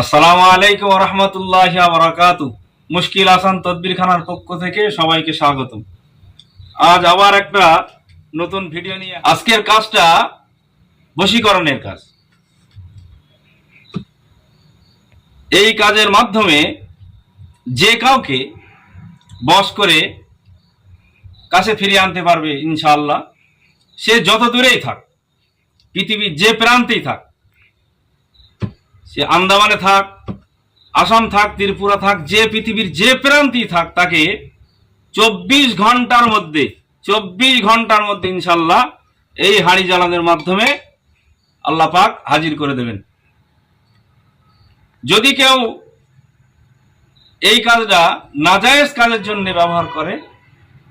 আসসালামু আলাইকুম রহমতুল্লাহ বারাকাতু। মুশকিল আসান তদবির খানার পক্ষ থেকে সবাইকে স্বাগতম। আজ আবার একটা নতুন ভিডিও নিয়ে আজকের কাজটা বশীকরণের কাজ। এই কাজের মাধ্যমে যে কাউকে বশ করে কাছে ফিরিয়ে আনতে পারবে ইনশাল্লাহ সে যত দূরেই থাক, পৃথিবীর যে প্রান্তেই থাক সে আন্দামানে থাক, আসাম থাক, ত্রিপুরা থাক, যে পৃথিবীর যে প্রান্তেই থাক, তাকে চব্বিশ ঘণ্টার মধ্যে, চব্বিশ ঘণ্টার মধ্যে ইনশাল্লাহ এই হাড়ি জ্বালানোর মাধ্যমে আল্লাহ পাক হাজির করে দেবেন। যদি কেউ এই কাজটা নাজায়েজ কাজের জন্য ব্যবহার করে,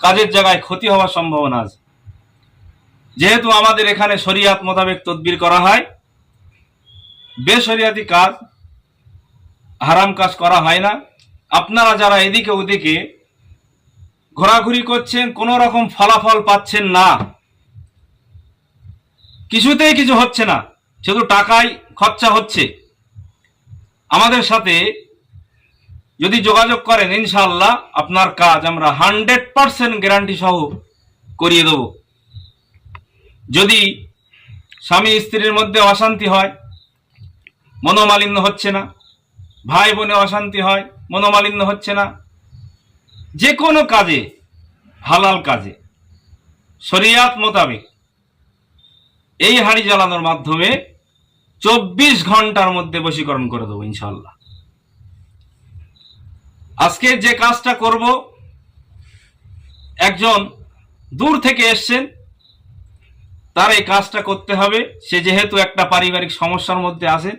কাজের জায়গায় ক্ষতি হওয়ার সম্ভাবনা আছে। যেহেতু আমাদের এখানে শরিয়াত মোতাবেক তদবির করা হয় বেশরিয়াতি কাজ হারাম কাজ করা হয় না। আপনারা যারা এদিকে ওদিকে ঘোরাঘুরি করছেন, কোনো রকম ফলাফল পাচ্ছেন না। কিছুতেই কিছু হচ্ছে না, শুধু টাকায় খরচা হচ্ছে। আমাদের সাথে যদি যোগাযোগ করেন ইনশাল্লাহ আপনার কাজ আমরা হান্ড্রেড পার্সেন্ট গ্যারান্টি সহ করিয়ে দেব। যদি স্বামী স্ত্রীর মধ্যে অশান্তি হয় মনোমালিন্য হচ্ছে না। ভাই বোনে অশান্তি হয়, মনোমালিন্য হচ্ছে না। যে কোনো কাজে, হালাল কাজে, শরিয়াত মোতাবেক এই হাঁড়ি জ্বালানোর মাধ্যমে চব্বিশ ঘণ্টার মধ্যে বশীকরণ করে দেবো ইনশাল্লাহ আজকে যে কাজটা করব, একজন দূর থেকে এসছেন, তার এই কাজটা করতে হবে। সে যেহেতু একটা পারিবারিক সমস্যার মধ্যে আছে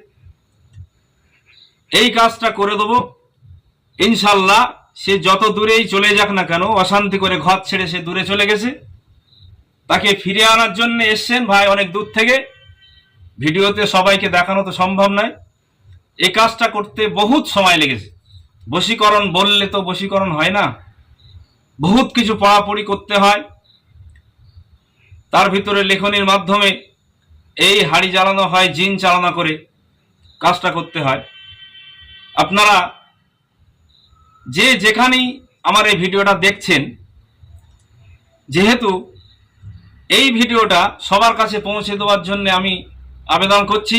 এই কাজটা করে দেবো। ইনশাল্লাহ সে যত দূরেই চলে যাক না কেন, অশান্তি করে ঘর ছেড়ে সে দূরে চলে গেছে। তাকে ফিরে আনার জন্য এসছেন ভাই অনেক দূর থেকে। ভিডিওতে সবাইকে দেখানো তো সম্ভব নয়। এই কাজটা করতে বহুত সময় লেগেছে। বশীকরণ বললে তো বশীকরণ হয় না। বহুত কিছু পড়াপড়ি করতে হয়। তার ভিতরে লেখনির মাধ্যমে এই হাড়ি জ্বালানো হয়, জিন চালনা করে কাজটা করতে হয়। আপনারা যে যেখানেই আমার এই ভিডিওটা দেখছেন, যেহেতু এই ভিডিওটা সবার কাছে পৌঁছে দেওয়ার জন্য আমি আবেদন করছি,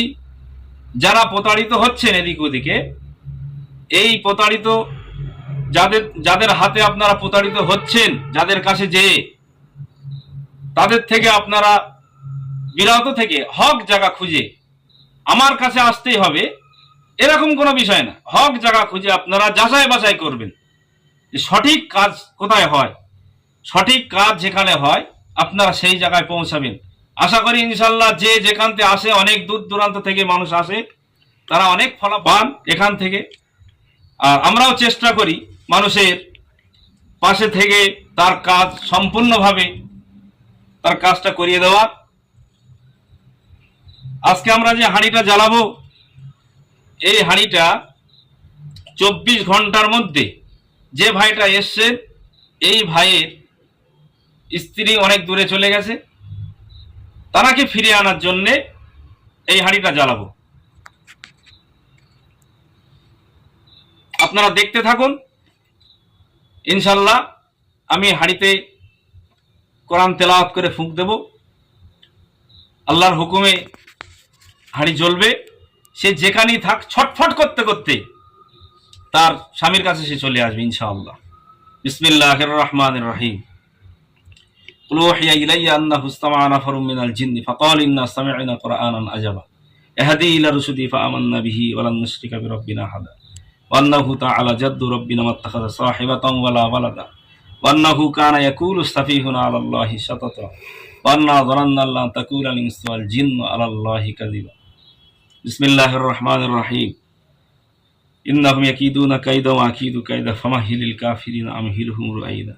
যারা প্রতারিত হচ্ছেন এদিক ওদিকে, এই প্রতারিত যাদের যাদের হাতে আপনারা প্রতারিত হচ্ছেন, যাদের কাছে যেয়ে তাদের থেকে আপনারা বিরত থেকে হক জায়গা খুঁজে আমার কাছে আসতেই হবে। এরকম কোনো বিষয় না। হক জায়গা খুঁজে আপনারা যাচাই বাছাই করবেন যে সঠিক কাজ কোথায় হয়। সঠিক কাজ যেখানে হয়, আপনারা সেই জায়গায় পৌঁছাবেন। আশা করি ইনশাল্লাহ যে যেখানতে আসে, অনেক দূর দূরান্ত থেকে মানুষ আসে, তারা অনেক ফলা পান এখান থেকে। আর আমরাও চেষ্টা করি মানুষের পাশে থেকে তার কাজ সম্পূর্ণভাবে তার কাজটা করিয়ে দেওয়া আজকে আমরা যে হাঁড়িটা জ্বালাবো এই হাঁড়িটা চব্বিশ ঘণ্টার মধ্যে যে ভাইটা এসছে, এই ভাইয়ের স্ত্রী অনেক দূরে চলে গেছে। তারাকে ফিরিয়ে আনার জন্যে এই হাঁড়িটা জ্বালাবো। আপনারা দেখতে থাকুন। ইনশাল্লাহ আমি হাঁড়িতে কোরআন তেলাওয়াত করে ফুঁক দেব। আল্লাহর হুকুমে হাঁড়ি জ্বলবে। সে যেখানেই থাক ছটফট করতে করতে তার স্বামীর কাছে সে চলে আসবে ইনশাআল্লাহ বিসমিল্লাহ রহমান রহিম قل أوحي إلي أنه استمع نفر من الجن فقال إنا سمعنا قرآنا عجبا يهدي إلى الرشد فآمنا به ولن نشرك بربنا أحدا وأنه تعالى جد ربنا ما اتخذ صاحبة ولا ولدا وأنه كان يقول استفيهنا على الله شططا وأنا ظننا أن تكون الإنس والجن على الله كذبا বিসমিল্লাহ রহমান রাহিম। ইন্নাহুম ইয়াকিদুনা কাইদা ওয়া আকিদু কাইদা ফামাহিলিল কাফিরিন আমহিলহুম রুআইদা।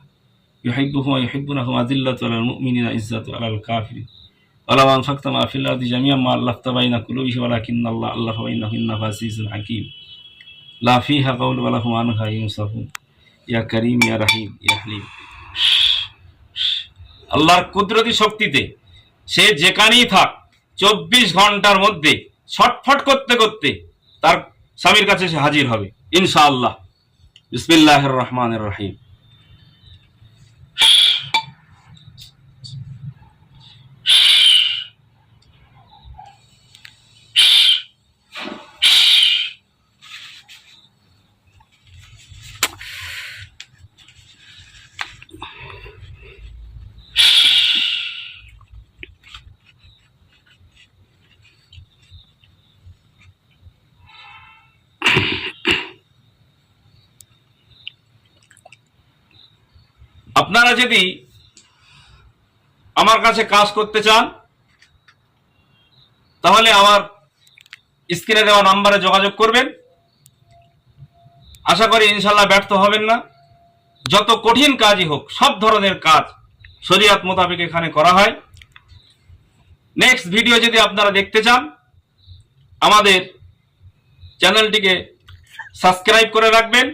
ইউহিব্বুহুম ওয়া ইউহিব্বুনাহুম আযিল্লাতু আলাল মুমিনিনা ইজ্জাতু আলাল কাফিরিন। ওয়ালাউ আনফাকতা মা ফিল আরদি জামিআ মা আল্লাফতা বাইনা কুলুবিহি ওয়ালাকিন্না আল্লাহ আল্লাহ ওয়া ইন্নাহু ইন্নাহু আজিজুন হাকীম। লা ফিহা কাউলু ওয়া লাহুম আনহা ইউসাফুন ইয়া করিম, ইয়া রাহিম, ইয়া হালিম। আল্লাহর কুদরতি শক্তিতে সে যেখানেই থাক, চব্বিশ ঘণ্টার মধ্যে ছটফট করতে করতে তার স্বামীর কাছে সে হাজির হবে। ইনশাআল্লাহ। বিসমিল্লাহ রহমান রহিম। আপনারা যদি আমার কাছে কাজ করতে চান, তাহলে আমার স্ক্রিনে দেওয়া নাম্বারে যোগাযোগ করবেন। আশা করি ইনশাল্লাহ ব্যর্থ হবেন না। যত কঠিন কাজই হোক, সব ধরনের কাজ শরিয়াত মোতাবেক এখানে করা হয়। নেক্সট ভিডিও যদি আপনারা দেখতে চান, আমাদের চ্যানেলটিকে সাবস্ক্রাইব করে রাখবেন।